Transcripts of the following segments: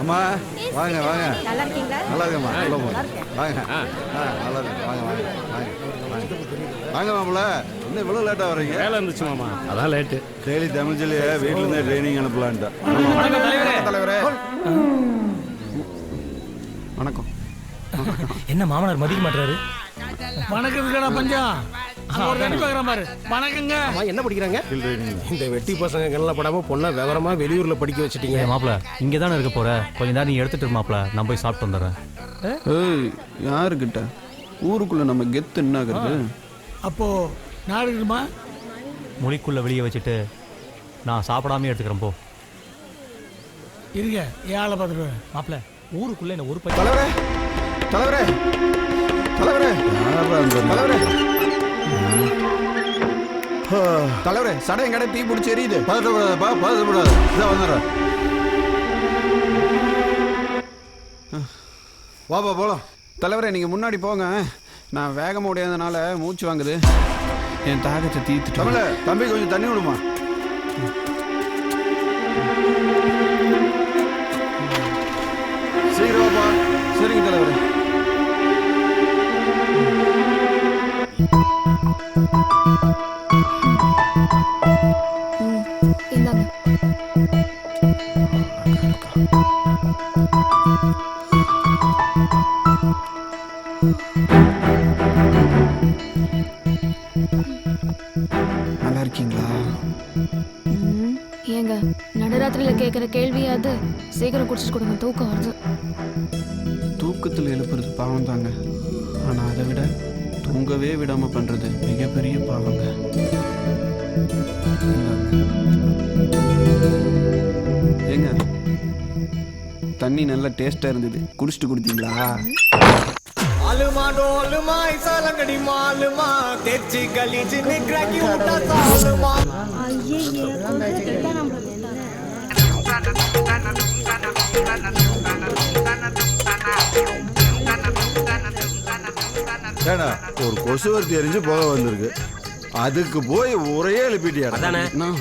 அம்மா வாங்க வாங்க. நல்லா இருக்கீங்களா நல்லா இருக்கம்மா உள்ள போங்க வாங்க. ஆ. நல்லா இருக்கு வாங்க வாங்க வாங்க. வாங்க வாங்க மாப்பிள்ள. இன்னும் இவ்வளோ லேட்டாக வர்றீங்க? வேலை இருந்துச்சு மாமா. அதான் லேட்டு டெய்லி தமிழ் சொல்லியே வீட்டில் இருந்தே ட்ரைனிங் அனுப்பலான்ட்டேன் தலைவரே. வணக்கம் என்ன மாமனார் மதிக்க மாட்டாரு வணக்கம் இருக்கடா வணக்கங்க. அம்மா என்ன படிக்கிறாங்க? இந்த வெட்டி பசங்க கண்ணில் படாம பொண்ணை விவரமா வெளியூர்ல படிக்க வச்சிட்டீங்க. மாப்பிள இங்க தானே இருக்க போற? கொஞ்ச நேரம் நீ எடுத்துட்டு இரு மாப்பிள. நான் போய் சாப்பிட்டு வந்துடுறேன். ஏய் யாருக்கிட்ட? ஊருக்குள்ள நம்ம கெத்து என்னாகிறது? அப்போ நாடு இருக்குமா? மொழிக்குள்ள வெளியே வச்சுட்டு நான் சாப்பிடாம எடுத்துக்கிறேன் போ. இருங்க பார்த்துட்டு வரேன். மாப்பிள ஊருக்குள்ள என்ன ஒரு தலைவரே தலைவரே தலைவரே. தலைவரே. தலைவரே சடையன் கடை தீ பிடிச்சி எரியுது. பதட்டப்படாதப்பா பதட்டப்படாத. இதான் வந்துடுறேன் வாப்பா போலாம். தலைவரே நீங்க முன்னாடி போங்க. நான் வேகமா முடியாதனால மூச்சு வாங்குது. என் தாகத்தை தீர்த்துட்டு தமிழ தம்பி கொஞ்சம் தண்ணி விடுமா? சீக்கிரம் வாப்பா. சரிங்க தலைவரே. இந்தாங்க நல்லா இருக்கீங்களா? ஏங்க நடுராத்திரியில கேட்குற கேள்வியாது சீக்கிரம் குடிச்சிட்டு கொடுங்க தூக்கம் வருது. தூக்கத்தில் எழுப்புறது பாவம் தாங்க. ஆனா அதை விட தூங்கவே விடாம பண்றது மிகப்பெரிய பாவங்க. ஏங்க தண்ணி நல்லா டேஸ்டா இருந்தது. குடிச்சிட்டு கொடுத்தீங்களா? ஆளுமா டோலுமா சாலங்கடி மாலுமா தேச்சி கலிஜின்னு கிராக்கி விட்டா சாலுமா. ஏடா ஒரு கொசுவர்த்தி எரிஞ்சு போக வந்திருக்கு. அதுக்கு போய் உரையே எழுப்பிட்டியா அதானே? நான்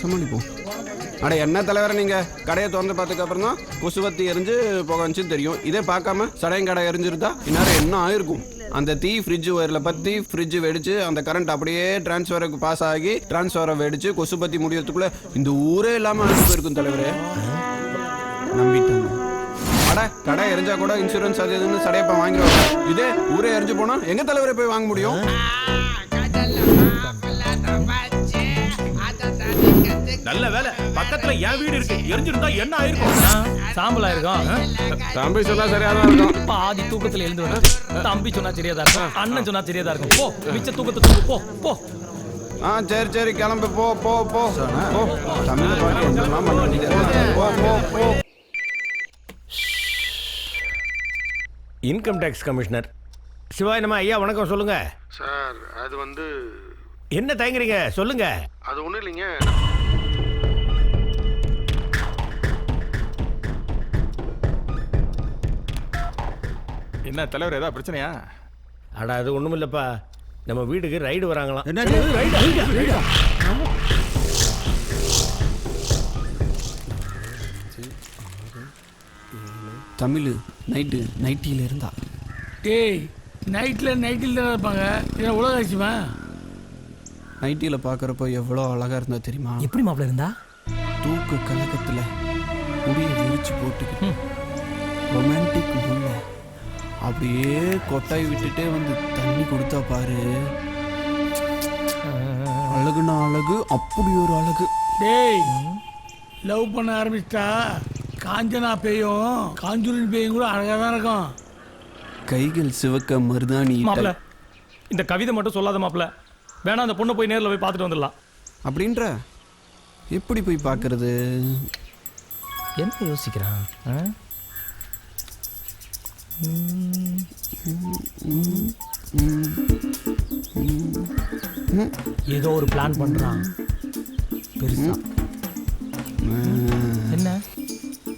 சமாளிப்போம். அட என்ன தலைவரை நீங்க? கடையை திறந்து பார்த்ததுக்கு அப்புறம் தான் கொசுவத்தி எரிஞ்சு புகை தெரியும். இதே பார்க்காம சடையன் கடை எரிஞ்சிருந்தா இந்நேரம் என்ன ஆயிருக்கும்? அந்த தீ ஃப்ரிட்ஜ் ஒயரில் பற்றி ஃப்ரிட்ஜ் வெடிச்சு அந்த கரண்ட் அப்படியே டிரான்ஸ்ஃபருக்கு பாஸ் ஆகி டிரான்ஸ்ஃபரை வெடிச்சு கொசு பத்தி முடியறதுக்குள்ள இந்த ஊரே இல்லாமல் அனுப்பி போயிருக்கும் தலைவரே. நம்பிட்டாங்க அட கடை எரிஞ்சா கூட இன்சூரன்ஸ் அது இதுன்னு சடையப்ப வாங்கிடுவாங்க. இதே ஊரே எரிஞ்சு போனா எங்க தலைவரை போய் வாங்க முடியும்? நல்ல வேலை. பக்கத்துல என் வீடு இருக்கு. எரிஞ்சிருந்தா என்ன ஆயிருக்கும்? சாம்பலா இருக்கும் தம்பி சொன்னா சரியா தான் இருக்கும். பாதி தூக்கத்துல எழுந்து தம்பி சொன்னா சரியாதா இருக்கும். அண்ணன் சொன்னா சரியாதா இருக்கும். போ மிச்ச தூக்கத்தை தூக்கு போ போ. ஆ சரி சரி கிளம்பு. போ போ போ. போ. தமிழ் பாட்டு போ போ போ. Income tax commissioner. சிவாயனமா ஐயா வணக்கம். சொல்லுங்க. சார் அது வந்து என்ன தயங்குறீங்க? சொல்லுங்க. அது ஒன்றும் இல்லைங்க. என்ன தலைவர் ஏதாவது பிரச்சனையா? அட அது ஒண்ணும் இல்லப்பா நம்ம வீட்டுக்கு ரைடு வராங்களாம் தமிழ் நைட்டு நைட்டியில் இருந்தா. டேய் நைட்டில் நைட்டில் தான் இருப்பாங்க. இதில் உலக ஆச்சுமா நைட்டியில் பார்க்குறப்போ எவ்வளோ அழகாக இருந்தா தெரியுமா? எப்படி மாப்பிள இருந்தா? தூக்க கலக்கத்தில் முடியை விரிச்சு போட்டுக்கிட்டு. ரொமான்டிக் முல்ல. அப்படியே கொட்டாய் விட்டுட்டே வந்து தண்ணி கொடுத்தா பாரு. அழகுனா அழகு அப்படி ஒரு அழகு. டேய் லவ் பண்ண ஆரம்பிச்சிட்டா காஞ்சனா பேயும் காஞ்சூரின் பேயும் கூட அழகாக தான் இருக்கும். கைகள் சிவக்க மருதாணி மாப்பிள இந்த கவிதை மட்டும் சொல்லாத மாப்பிள வேணா அந்த பொண்ணை போய் நேர்ல போய் பார்த்துட்டு வந்துடலாம். அப்படின்ற? எப்படி போய் பார்க்கறது? என்ன யோசிக்கிறான்? ஏதோ ஒரு பிளான் பண்றான் பெருசா என்ன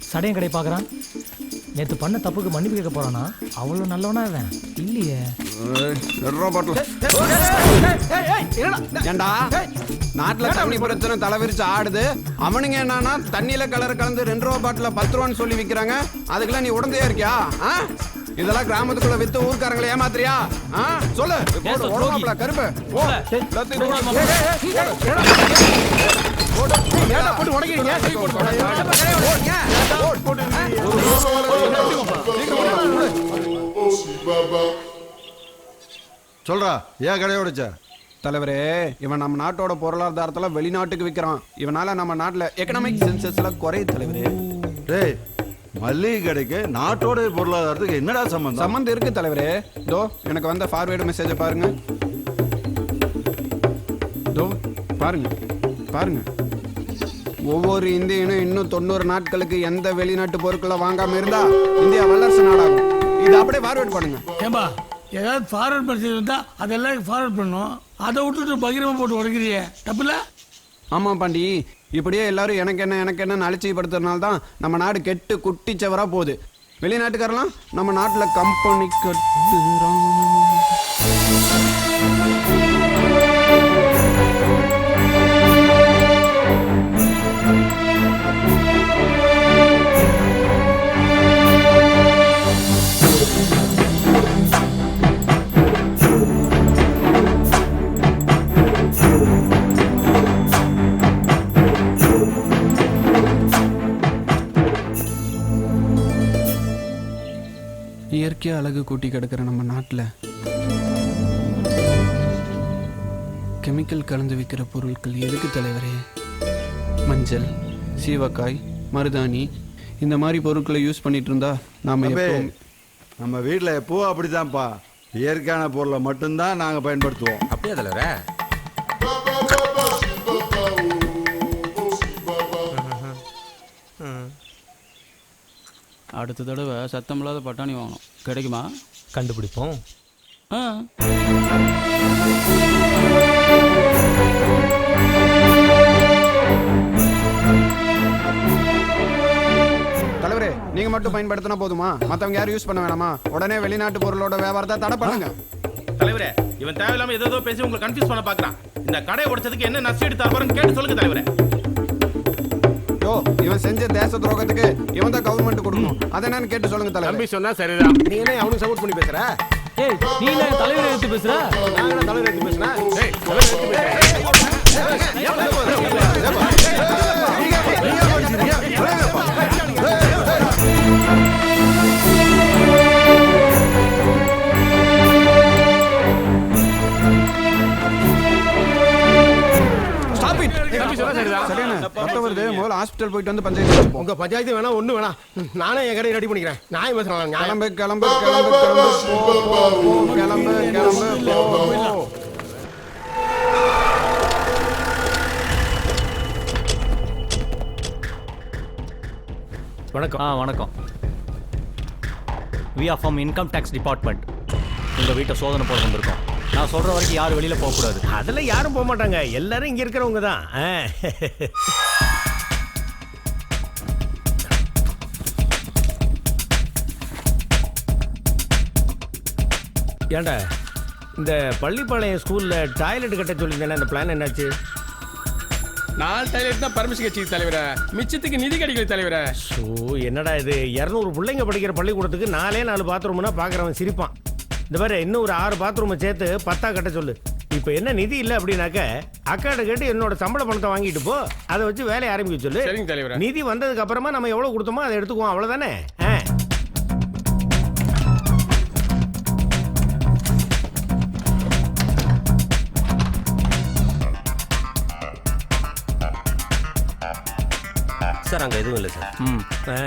சடையன் கடை பார்க்கறான் நேத்து பண்ண தப்புக்கு மன்னிப்பு கேட்க போறானா அவ்வளவு நல்லவனா அவன் இல்லையே பாட்டில் ஏண்டா நாட்டுல தண்ணி பிரச்சனை தலைவிரிச்சு ஆடுது அவனுங்க என்னன்னா தண்ணியில கலர் கலந்து ரெண்டு ரூபா பாட்டில பத்து ரூபான்னு சொல்லி விக்கிறாங்க அதுக்கெல்லாம் நீ உடந்தையா இருக்கியா? இதெல்லாம் கிராமத்துக்குள்ள வித்து ஊர்க்காரங்களை ஏமாத்துறியா? சொல்லு கருப்பு போட்டு உடைக்கிறீங்க? சொல்றா ஏன் கடையை உடைச்ச தலைவரே இவன் நம்ம நாட்டோட பொருளாதாரத்துல வெளிநாட்டுக்கு விற்கிறான் இவனால நம்ம நாட்டுல எக்கனாமிக் சென்சஸ்ல குறையுது தலைவரே. டேய் மல்லிகை கடைக்கு நாட்டோட பொருளாதாரத்துக்கு என்னடா சம்பந்தம்? சம்மந்தம் இருக்கு தலைவரே. தோ எனக்கு வந்த ஃபார்வேர்டு மெசேஜை பாருங்க. தோ பாருங்க பாருங்க. ஒவ்வொரு இந்தியனும் இன்னும் தொண்ணூறு நாட்களுக்கு எந்த வெளிநாட்டு பொருட்களை வாங்காம இருந்தா இந்தியா வல்லரசு நாடாகும். இது அப்படியே ஃபார்வேர்ட் பண்ணுங்க. ஏம்பா ஏதாவது ஃபார்வர்ட் மெசேஜ் இருந்தா அதெல்லாம் ஃபார்வர்ட் பண்ணும். அதை விட்டுட்டு பகிரமா போட்டு உடைக்கிறியே. தப்புல? ஆமா பாண்டி. இப்படியே எல்லாரும் எனக்கு என்ன எனக்கு என்ன அலட்சியப்படுத்துறதுனால தான் நம்ம நாடு கெட்டு குட்டிச்சவரா போகுது. வெளிநாட்டுக்காரெல்லாம் நம்ம நாட்டுல கம்பெனி கட்டுறான் இயற்கை அழகு கூட்டி கிடக்கிற நம்ம நாட்டில் கெமிக்கல் கலந்து விற்கிற பொருட்கள் எதுக்கு தலைவரே? மஞ்சள் சீவக்காய் மருதாணி இந்த மாதிரி பொருட்களை யூஸ் பண்ணிட்டு இருந்தா நாம எப்பவும் நம்ம வீட்டில் எப்பவும் அப்படிதான்ப்பா. இயற்கையான பொருளை மட்டும்தான் நாங்கள் பயன்படுத்துவோம். அப்படியே தலைவரே? அடுத்த தடவை சத்தமில்லாத பட்டாணி வாங்கணும். கிடைக்குமா? கண்டுபிடிப்போம். ஆ. தலைவரே நீங்க மட்டும் பயன்படுத்தினா போதுமா? மத்தவங்க யாரும் யூஸ் பண்ண வேணாமா? உடனே வெளிநாட்டு பொருளோட வியாபாரத்தை தடை பண்ணுங்க. தலைவரே இவன் தேவையில்லாம ஏதோ பேசி உங்களை கன்ஃபியூஸ் பண்ண பாக்குறான் இந்த கடையை உடைச்சதுக்கு என்ன நஷ்டம் எடுத்து தரப்பாருன்னு கேட்டு சொல்லுங்க தலைவரே. யோ இவன் செஞ்ச தேச துரோகத்துக்கு இவன் தான் கவர்மெண்ட் கொடுக்கணும் அதை என்னன்னு கேட்டு சொல்லுங்க தலைவர் சொன்னா சரிதான் நீ என்ன அவனுக்கு சப்போர்ட் பண்ணி பேசுற ஏய் நீ என்ன தலைவரை எடுத்து பேசுற நாங்க என்ன தலைவர் எடுத்து பேசுனா ஏய் தலைவர் எடுத்து பேசுறேன் சரியான ரத்தம் வருது. முதல்ல ஹாஸ்பிட்டல் போயிட்டு வந்து பஞ்சாயத்து உங்க பஞ்சாயத்து வேணா ஒண்ணு வேணாம் நானே என் கடையை ரெடி பண்ணிக்கிறேன். நான் பேசுறேன் கிளம்பு கிளம்பு கிளம்பு கிளம்பு கிளம்பு கிளம்பு வணக்கம். ஆ வணக்கம். We are from income tax department உங்கள் வீட்டை சோதனை போட வந்திருக்கோம். நான் சொல்கிற வரைக்கும் யாரும் வெளியில் போகக்கூடாது. அதெல்லாம் யாரும் போக மாட்டாங்க எல்லாரும் இங்க இருக்கிறவங்க தான். ஆ. ஏன்டா இந்த பள்ளிப்பாளையம் ஸ்கூல்ல டாய்லெட் கட்ட சொல்லியிருந்தேன் அந்த பிளான் என்னாச்சு? நாலு டைலர் தான் பர்மிஷன் கட்சி தலைவரே. மிச்சத்துக்கு நிதி கிடைக்கல தலைவரே. ஸோ என்னடா இது? இரநூறு பிள்ளைங்க படிக்கிற பள்ளிக்கூடத்துக்கு நாலே நாலு பாத்ரூம்னா பார்க்குறவன் சிரிப்பான். இந்த மாதிரி இன்னும் ஒரு ஆறு பாத்ரூமை சேர்த்து பத்தா கட்ட சொல்லு. இப்போ என்ன நிதி இல்லை அப்படின்னாக்க அக்காட்ட கேட்டு என்னோட சம்பள பணத்தை வாங்கிட்டு போ. அதை வச்சு வேலையை ஆரம்பிக்க சொல்லு. சரிங்க தலைவரே. நிதி வந்ததுக்கு அப்புறமா நம்ம எவ்வளவு கொடுத்தோமோ அதை எடுத்துக்குவோம் அவ்வளவுதானே? ஆ. சார் அங்கே எதுவும் இல்லை சார். ம். ஆ.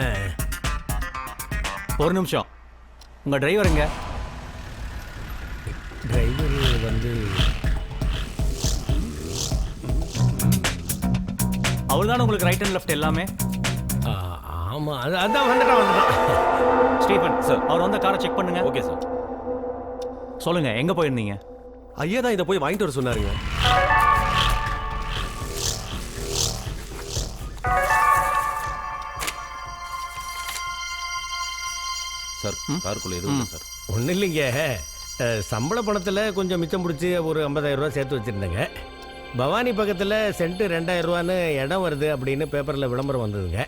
ஒரு நிமிஷம். உங்கள் டிரைவர் எங்க? டிரைவர் வந்து தானே உங்களுக்கு ரைட் அண்ட் லெஃப்ட் எல்லாமே? ஆ, ஆமா அது அதான் வந்துட்டான் வந்துட்டான் ஸ்டீஃபன் சார் அவர் வந்த காரை செக் பண்ணுங்க. ஓகே சார் சொல்லுங்க எங்க போயிருந்தீங்க? ஐயா தான் இதை போய் வாங்கிட்டு வர சொன்னாருங்க சார் காருக்குள்ள எதுவும் சார் ஒன்றும் இல்லைங்க. சம்பள பணத்தில் கொஞ்சம் மிச்சம் பிடிச்சி ஒரு 50000 ரூபா சேர்த்து வச்சுருந்தேங்க. பவானி பக்கத்தில் சென்ட்டு ரெண்டாயிரம் ரூபான்னு இடம் வருது அப்படின்னு பேப்பரில் விளம்பரம் வந்ததுங்க.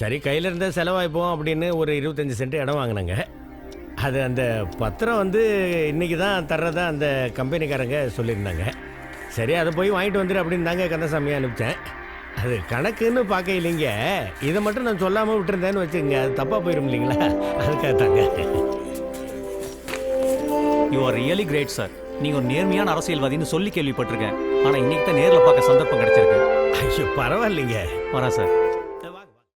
சரி கையில் இருந்தால் செலவாய்ப்போம் அப்படின்னு ஒரு இருபத்தஞ்சி சென்ட் இடம் வாங்கினாங்க. அது அந்த பத்திரம் வந்து இன்றைக்கி தான் தர்றதா அந்த கம்பெனிக்காரங்க சொல்லியிருந்தாங்க. சரி அதை போய் வாங்கிட்டு வந்துடு அப்படின்னு தாங்க கந்தசாமியை அனுப்பிச்சேன். அது கணக்குன்னு பார்க்க இல்லைங்க. இதை மட்டும் நான் சொல்லாமல் விட்டுருந்தேன்னு வச்சுக்கோங்க. அது தப்பாக போயிடும் இல்லைங்களா? அதுக்காக தாங்க you are really great sir நீங்க ஒரு நேர்மையான அரசியல்வாதின்னு சொல்லி கேள்விப்பட்டிருக்கேன். ஆனா இன்னைக்கு தான் நேர்ல பார்க்க சந்தர்ப்பம் கிடைச்சிருக்கு. ஐயோ பரவாயில்லைங்க. வரேன் சார்